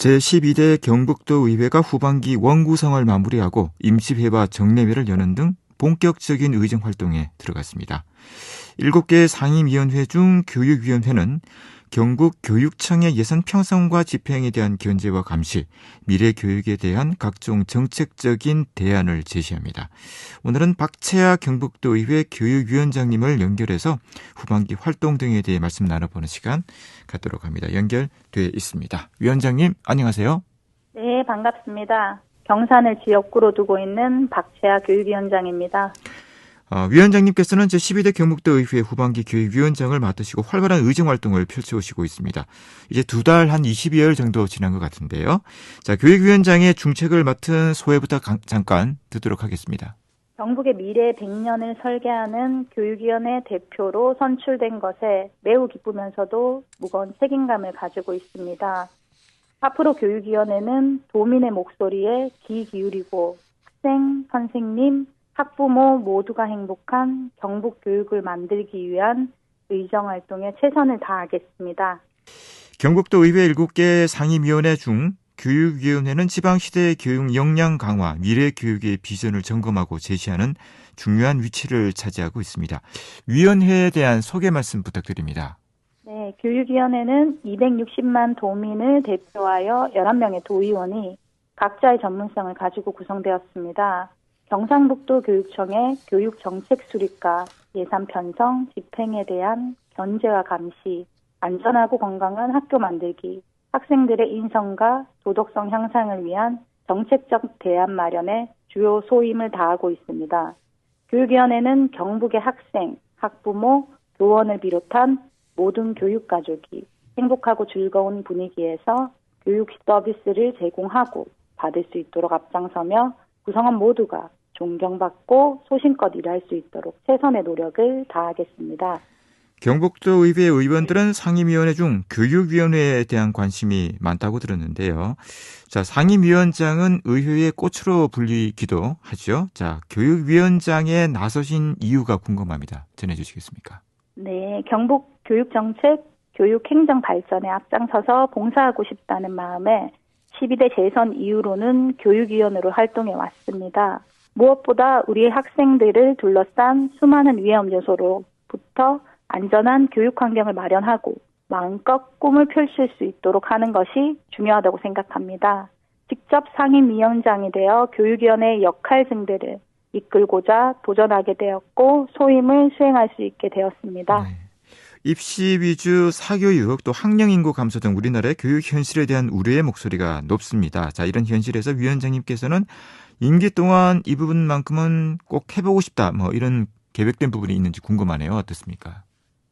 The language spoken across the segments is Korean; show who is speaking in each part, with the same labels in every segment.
Speaker 1: 제12대 경북도 의회가 후반기 원구성을 마무리하고 임시회와 정례회를 여는 등 본격적인 의정 활동에 들어갔습니다. 7개 상임위원회 중 교육위원회는 경북 교육청의 예산 편성과 집행에 대한 견제와 감시, 미래 교육에 대한 각종 정책적인 대안을 제시합니다. 오늘은 박채아 경북도 의회 교육위원장님을 연결해서 후반기 활동 등에 대해 말씀 나눠보는 시간 갖도록 합니다. 연결돼 있습니다. 위원장님, 안녕하세요.
Speaker 2: 네, 반갑습니다. 경산을 지역구로 두고 있는 박채아 교육위원장입니다.
Speaker 1: 어, 위원장님께서는 제12대 경북도 의회 후반기 교육위원장을 맡으시고 활발한 의정 활동을 펼쳐오시고 있습니다. 이제 두 달 한 20여일 정도 지난 것 같은데요. 자, 교육위원장의 중책을 맡은 소회부터 가, 잠깐 듣도록 하겠습니다.
Speaker 2: 경북의 미래 100년을 설계하는 교육위원회 대표로 선출된 것에 매우 기쁘면서도 무거운 책임감을 가지고 있습니다. 앞으로 교육위원회는 도민의 목소리에 귀 기울이고 학생, 선생님, 학부모 모두가 행복한 경북 교육을 만들기 위한 의정 활동에 최선을 다하겠습니다.
Speaker 1: 경북도 의회 7개 상임위원회 중 교육위원회는 지방시대 교육 역량 강화, 미래 교육의 비전을 점검하고 제시하는 중요한 위치를 차지하고 있습니다. 위원회에 대한 소개 말씀 부탁드립니다.
Speaker 2: 네, 교육위원회는 260만 도민을 대표하여 11명의 도의원이 각자의 전문성을 가지고 구성되었습니다. 경상북도 교육청의 교육 정책 수립과 예산 편성, 집행에 대한 견제와 감시, 안전하고 건강한 학교 만들기, 학생들의 인성과 도덕성 향상을 위한 정책적 대안 마련에 주요 소임을 다하고 있습니다. 교육위원회는 경북의 학생, 학부모, 교원을 비롯한 모든 교육 가족이 행복하고 즐거운 분위기에서 교육 서비스를 제공하고 받을 수 있도록 앞장서며 구성원 모두가 존경받고 소신껏 일할 수 있도록 최선의 노력을 다하겠습니다.
Speaker 1: 경북도 의회 의원들은 상임위원회 중 교육위원회에 대한 관심이 많다고 들었는데요. 자, 상임위원장은 의회의 꽃으로 불리기도 하죠. 자, 교육위원장에 나서신 이유가 궁금합니다. 전해주시겠습니까?
Speaker 2: 네, 경북 교육정책, 교육행정 발전에 앞장서서 봉사하고 싶다는 마음에 12대 재선 이후로는 교육위원으로 활동해 왔습니다. 무엇보다 우리의 학생들을 둘러싼 수많은 위험 요소로부터 안전한 교육 환경을 마련하고 마음껏 꿈을 펼칠 수 있도록 하는 것이 중요하다고 생각합니다. 직접 상임위원장이 되어 교육위원회의 역할 등들을 이끌고자 도전하게 되었고 소임을 수행할 수 있게 되었습니다. 네.
Speaker 1: 입시 위주 사교육 또 학령 인구 감소 등 우리나라의 교육 현실에 대한 우려의 목소리가 높습니다. 자, 이런 현실에서 위원장님께서는 임기 동안 이 부분만큼은 꼭 해보고 싶다. 뭐 이런 계획된 부분이 있는지 궁금하네요. 어떻습니까?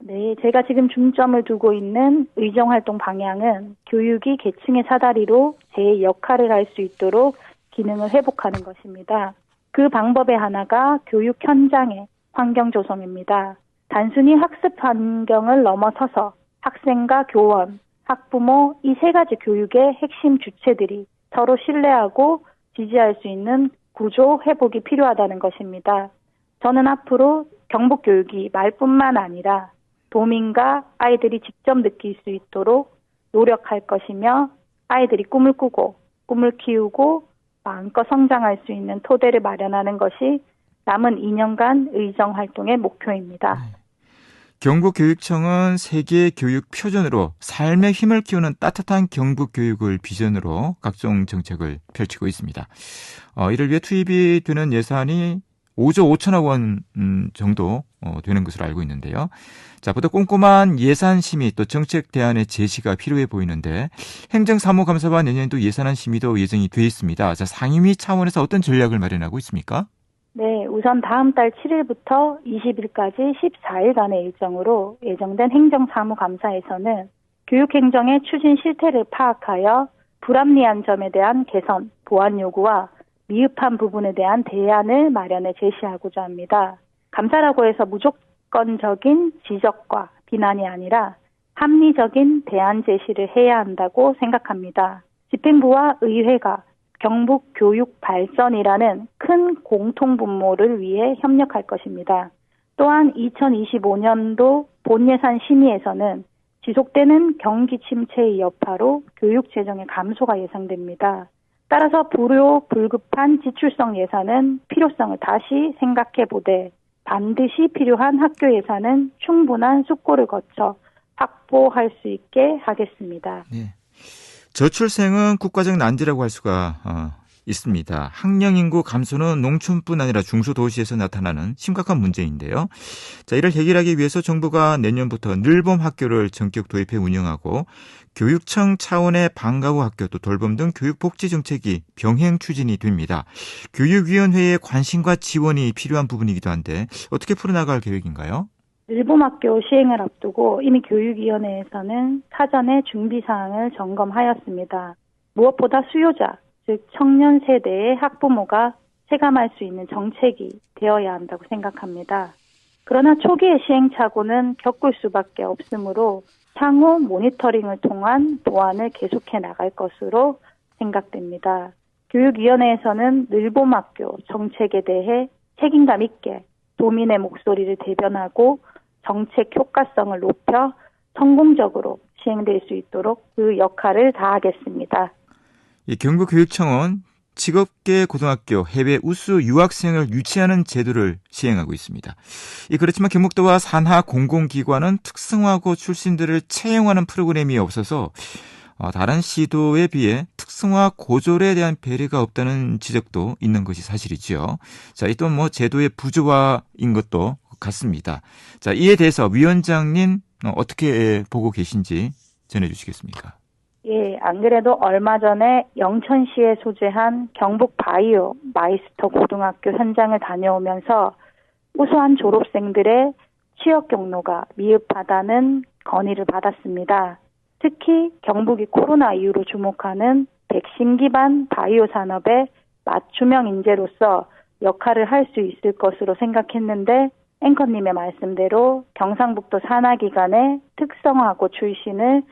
Speaker 2: 네, 제가 지금 중점을 두고 있는 의정 활동 방향은 교육이 계층의 사다리로 제 역할을 할 수 있도록 기능을 회복하는 것입니다. 그 방법의 하나가 교육 현장의 환경 조성입니다. 단순히 학습 환경을 넘어서서 학생과 교원, 학부모 이 세 가지 교육의 핵심 주체들이 서로 신뢰하고 지지할 수 있는 구조 회복이 필요하다는 것입니다. 저는 앞으로 경북 교육이 말뿐만 아니라 도민과 아이들이 직접 느낄 수 있도록 노력할 것이며 아이들이 꿈을 꾸고 꿈을 키우고 마음껏 성장할 수 있는 토대를 마련하는 것이 남은 2년간 의정 활동의 목표입니다. 네.
Speaker 1: 경북교육청은 세계 교육 표준으로 삶의 힘을 키우는 따뜻한 경북 교육을 비전으로 각종 정책을 펼치고 있습니다. 어, 이를 위해 투입이 되는 예산이 5조 5천억 원 음, 정도 어, 되는 것으로 알고 있는데요. 자, 보다 꼼꼼한 예산 심의 또 정책 대안의 제시가 필요해 보이는데 행정사무감사와 내년도 예산안 심의도 예정이 돼 있습니다. 자, 상임위 차원에서 어떤 전략을 마련하고 있습니까?
Speaker 2: 네, 우선 다음 달 7일부터 20일까지 14일간의 일정으로 예정된 행정사무감사에서는 교육행정의 추진 실태를 파악하여 불합리한 점에 대한 개선, 보완 요구와 미흡한 부분에 대한 대안을 마련해 제시하고자 합니다. 감사라고 해서 무조건적인 지적과 비난이 아니라 합리적인 대안 제시를 해야 한다고 생각합니다. 집행부와 의회가 경북 교육 발전이라는 큰 공통 분모를 위해 협력할 것입니다. 또한 2025년도 본예산 심의에서는 지속되는 경기 침체의 여파로 교육 재정의 감소가 예상됩니다. 따라서 불효 불급한 지출성 예산은 필요성을 다시 생각해 보되 반드시 필요한 학교 예산은 충분한 숙고를 거쳐 확보할 수 있게 하겠습니다.
Speaker 1: 네. 저출생은 국가적 난제라고 할 수가 어, 있습니다. 학령 인구 감소는 농촌뿐 아니라 중소도시에서 나타나는 심각한 문제인데요. 자, 이를 해결하기 위해서 정부가 내년부터 늘봄 학교를 전격 도입해 운영하고 교육청 차원의 방과 후 학교 또 돌봄 등 교육복지 정책이 병행 추진이 됩니다. 교육위원회의 관심과 지원이 필요한 부분이기도 한데 어떻게 풀어나갈 계획인가요?
Speaker 2: 일본학교 시행을 앞두고 이미 교육위원회에서는 사전에 준비 사항을 점검하였습니다. 무엇보다 수요자, 즉 청년 세대의 학부모가 체감할 수 있는 정책이 되어야 한다고 생각합니다. 그러나 초기의 시행착오는 겪을 수밖에 없으므로 향후 모니터링을 통한 보완을 계속해 나갈 것으로 생각됩니다. 교육위원회에서는 늘봄학교 정책에 대해 책임감 있게 도민의 목소리를 대변하고 정책 효과성을 높여 성공적으로 시행될 수 있도록 그 역할을 다하겠습니다.
Speaker 1: 경북교육청은 직업계 고등학교 해외 우수 유학생을 유치하는 제도를 시행하고 있습니다. 그렇지만 경북도와 산하 공공기관은 특성화고 출신들을 채용하는 프로그램이 없어서 어, 다른 시도에 비해 특성화 고졸에 대한 배려가 없다는 지적도 있는 것이 사실이지요. 자, 이 또한 뭐 제도의 부조화인 것도 같습니다. 자, 이에 대해서 위원장님 어, 어떻게 보고 계신지 전해 주시겠습니까?
Speaker 2: 예, 안 그래도 얼마 전에 영천시에 소재한 경북 바이오 마이스터 고등학교 현장을 다녀오면서 우수한 졸업생들의 취업 경로가 미흡하다는 건의를 받았습니다. 특히 경북이 코로나 이후로 주목하는 백신 기반 바이오 산업의 맞춤형 인재로서 역할을 할 수 있을 것으로 생각했는데 앵커님의 말씀대로 경상북도 산하기관의 특성화고 출신을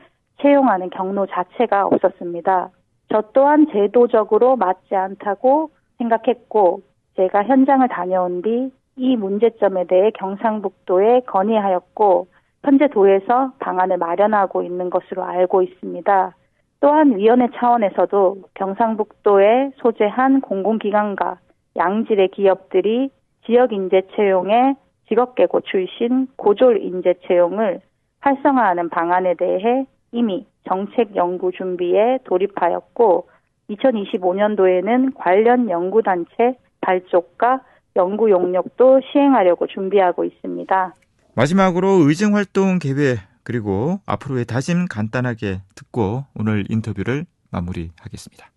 Speaker 2: 채용하는 경로 자체가 없었습니다. 저 또한 제도적으로 맞지 않다고 생각했고 제가 현장을 다녀온 뒤 이 문제점에 대해 경상북도에 건의하였고 현재 도에서 방안을 마련하고 있는 것으로 알고 있습니다. 또한 위원회 차원에서도 경상북도에 소재한 공공기관과 양질의 기업들이 지역 인재 채용에 직업계고 출신 고졸 인재 채용을 활성화하는 방안에 대해 이미 정책 연구 준비에 돌입하였고 2025년도에는 관련 연구단체 발족과 연구 용역도 시행하려고 준비하고 있습니다.
Speaker 1: 마지막으로 의정 활동 계획 그리고 앞으로의 다짐 간단하게 듣고 오늘 인터뷰를 마무리하겠습니다.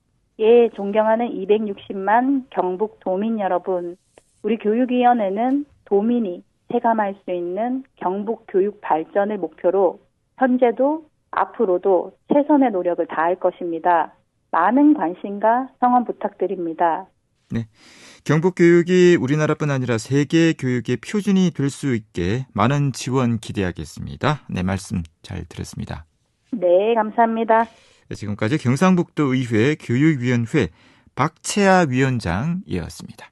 Speaker 2: 예, 존경하는 260만 경북 도민 여러분, 우리 교육위원회는 도민이 체감할 수 있는 경북 교육 발전을 목표로 현재도 앞으로도 최선의 노력을 다할 것입니다. 많은 관심과 성원 부탁드립니다.
Speaker 1: 네. 경북 교육이 우리나라뿐 아니라 세계 교육의 표준이 될 수 있게 많은 지원 기대하겠습니다. 네, 말씀 잘 들었습니다.
Speaker 2: 네, 감사합니다.
Speaker 1: 네, 지금까지 경상북도 의회 교육위원회 박채아 위원장이었습니다.